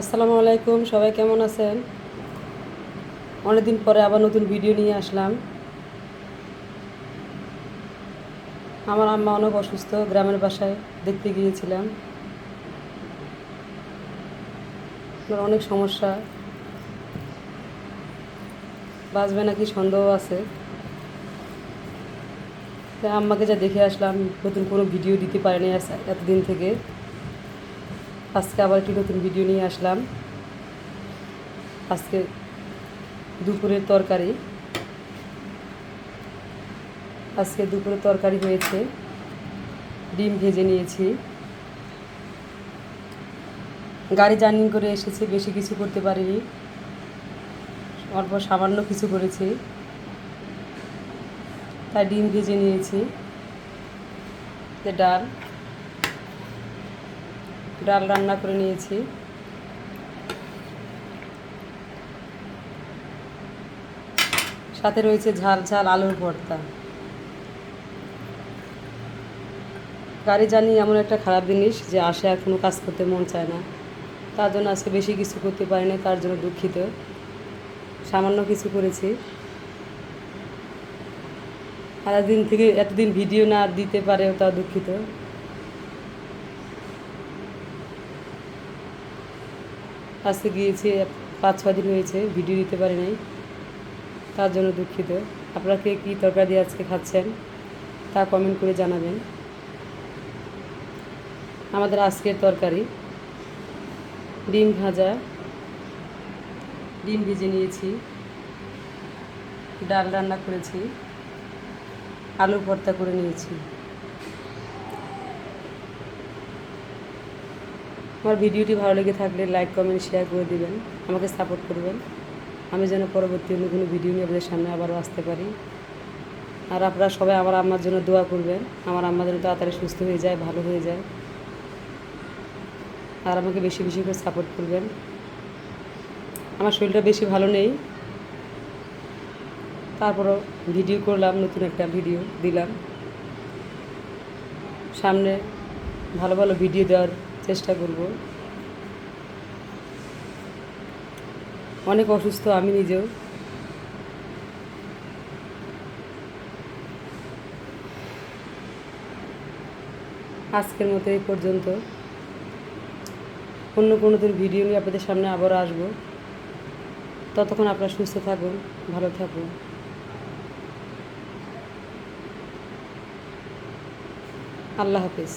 আসসালামু আলাইকুম, সবাই কেমন আছেন? অনেকদিন পরে আবার নতুন ভিডিও নিয়ে আসলাম। আমার আম্মা অনেক অসুস্থ, গ্রামের বাসায় দেখতে গিয়েছিলাম। ওনার অনেক সমস্যা। বাঁচবে নাকি সন্দেহ আছে। আম্মাকে যা দেখে আসলাম, নতুন কোনো ভিডিও দিতে পারিনি এতদিন থেকে। আজকে আবার একটি নতুন ভিডিও নিয়ে আসলাম। আজকে দুপুরের তরকারি। আজকে দুপুরের তরকারি হয়েছে। ডিম ভেজে নিয়েছি। গাড়ি জার্নি করে এসেছি, বেশি কিছু করতে পারিনি। অল্প সামান্য কিছু করেছি। তাই ডিম ভেজে নিয়েছি। ডাল। ডাল রান্না করে নিয়েছি। সাথে রয়েছে ঝাল ঝাল আলুর ভর্তা। গাড়ি জানি এমন একটা খারাপ জিনিস যে আসে আর কোনো কাজ করতে মন চায় না। তার জন্য আজকে বেশি কিছু করতে পারি না তার জন্য দুঃখিত। সামান্য কিছু করেছি। আর দিন থেকে এতদিন ভিডিও না দিতে পারেও তা দুঃখিত। আজকে গিয়েছি, পাঁচ ছ দিন হয়েছে, ভিডিও দিতে পারি নাই। তার জন্য দুঃখিত। আপনারা কে কী তরকারি আজকে খাচ্ছেন, তা কমেন্ট করে জানাবেন। আমাদের আজকের তরকারি, ডিম ভাজা, ডিম ভেজে নিয়েছি, ডাল রান্না করেছি, আলু ভর্তা করে নিয়েছি। আমার ভিডিওটি ভালো লেগে থাকলে লাইক, কমেন্ট শেয়ার করে দিবেন। আমাকে সাপোর্ট করবেন। আমি যেন পরবর্তী অন্য কোনো ভিডিও নিয়ে আপনাদের সামনে আবারও আসতে পারি। আর আপনারা সবাই আমার আম্মার জন্য দোয়া করবেন। আমার আম্মা যেন তাড়াতাড়ি সুস্থ হয়ে যায়, ভালো হয়ে যায়। আর আমাকে বেশি বেশি করে সাপোর্ট করবেন। আমার শরীরটা বেশি ভালো নেই। তারপরও ভিডিও করলাম, নতুন একটা ভিডিও দিলাম। সামনে ভালো ভালো ভিডিও দেওয়ার চেষ্টা করব। অনেক অসুস্থ আমি নিজেও। আজকের মতো এই পর্যন্ত। অন্য কোনো দিন ভিডিও নিয়ে আপনাদের সামনে আবার আসব। ততক্ষণ আপনারা সুস্থ থাকুন, ভালো থাকুন। আল্লাহ হাফিজ।